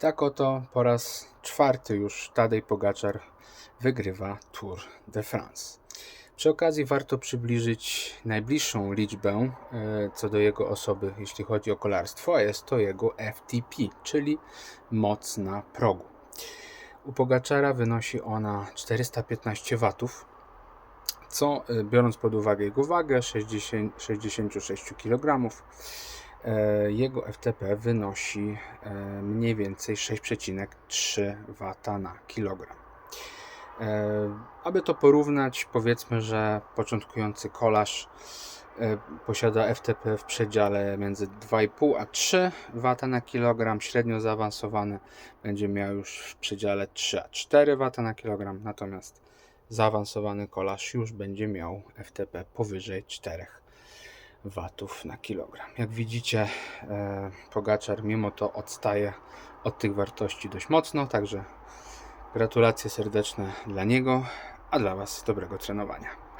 Tak oto po raz czwarty już Tadej Pogaczar wygrywa Tour de France. Przy okazji warto przybliżyć najbliższą liczbę e, co do jego osoby, jeśli chodzi o kolarstwo, a jest to jego FTP, czyli moc na progu. U Pogaczara wynosi ona 415 watów, co e, biorąc pod uwagę jego wagę 60, 66 kg, jego FTP wynosi e, mniej więcej 6,3 W na kilogram. E, Aby to porównać, powiedzmy, że początkujący kolarz e, posiada FTP w przedziale między 2,5 a 3 W na kilogram, średnio zaawansowany będzie miał już w przedziale 3 a 4 W na kilogram, natomiast zaawansowany kolarz już będzie miał FTP powyżej 4 watów na kilogram. Jak widzicie, e, Pogaczar mimo to odstaje od tych wartości dość mocno, także gratulacje serdeczne dla niego, a dla Was dobrego trenowania.